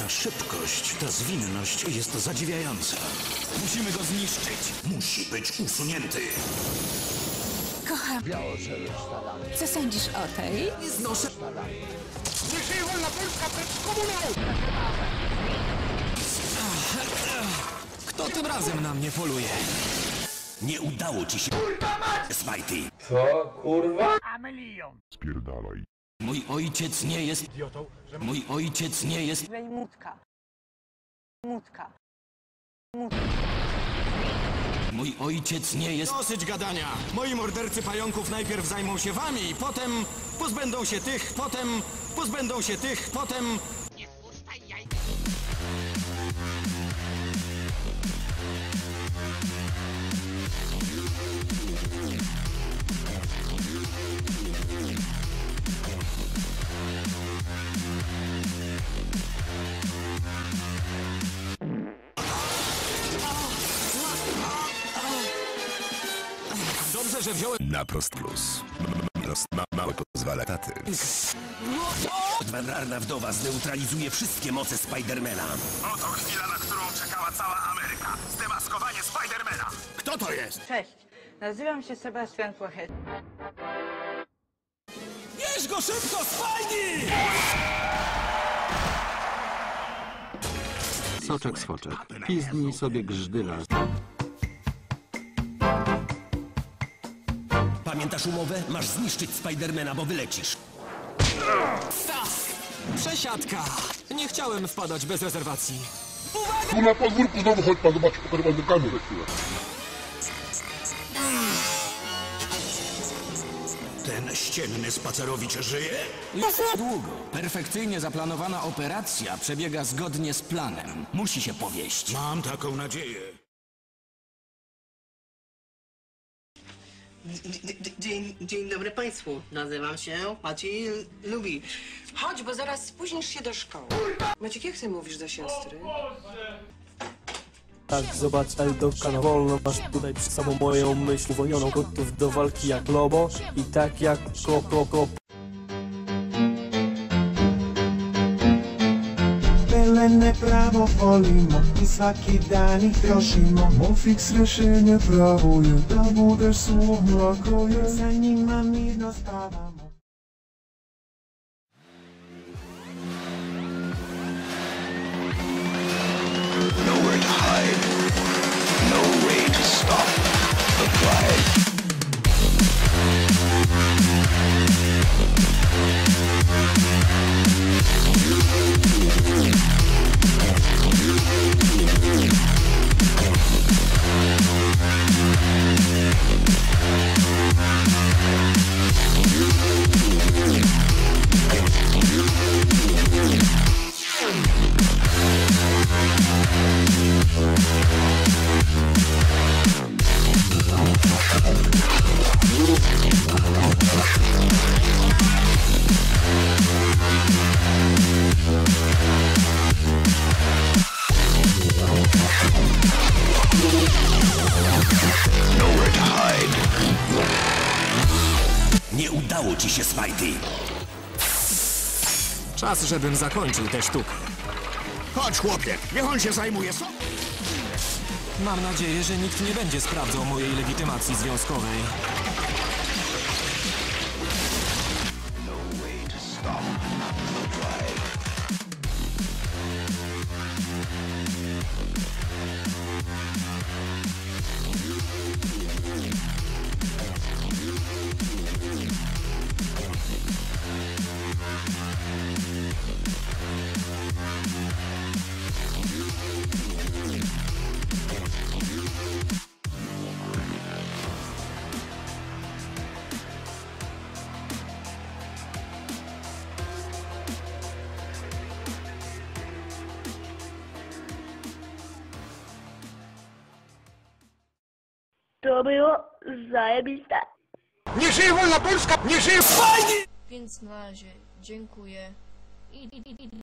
Ta szybkość, ta zwinność jest zadziwiająca. Musimy go zniszczyć. Musi być usunięty. Kocham. Co sądzisz o tej? Kto tym razem na mnie poluje? Nie udało ci się, Smajty. Co? Kurwa? Spierdalaj. Mój ojciec nie jest... Mój ojciec nie jest... Wej mutka. Mutka. Mój ojciec nie jest... Dosyć gadania. Moi mordercy pająków najpierw zajmą się wami, potem pozbędą się tych, potem pozbędą się tych, potem... Dobrze, że wziąłem... Na prost plus. Prost ma mały pozwala taty. Odwędrarna wdowa zneutralizuje wszystkie moce Spidermana. Oto chwila, na którą czekała cała Ameryka. Zdemaskowanie Spidermana. Kto to jest? Cześć. Nazywam się Sebastian Płachet. Bierz go szybko, Spidey! Soczek swoczek. Pizdnij sobie grzdyle. Pamiętasz umowę? Masz zniszczyć Spidermana, bo wylecisz. Przesiadka! Nie chciałem wpadać bez rezerwacji. Tu na podwórku znowu chodź pan zobaczyć pokarmany kamerę chwilę. Ten ścienny spacerowicz żyje? Jest długo. Perfekcyjnie zaplanowana operacja przebiega zgodnie z planem. Musi się powieść. Mam taką nadzieję. Dzień, dzień dobry Państwu. Nazywam się Maciej Lubi. Chodź, bo zaraz spóźnisz się do szkoły. Maciek, jak ty mówisz do siostry? Tak, zobacz, Eldowka na wolno Masz tutaj przed sobą moją myśl Uwolnioną gotów do walki jak lobo I tak jak koko kop Pelene pravo volimo i svaki dan ih trošimo. Mufik s rješenje pravuju da budeš svom lakoje Sa njima mirno spavamo udało ci się, Spidey. Czas, żebym zakończył tę sztukę. Chodź, chłopie, niech on się zajmuje sobą. Mam nadzieję, że nikt nie będzie sprawdzał mojej legitymacji związkowej. To było zajebiste. Nie żyje wolna Polska! Nie żyje Więc na razie dziękuję i, i, i,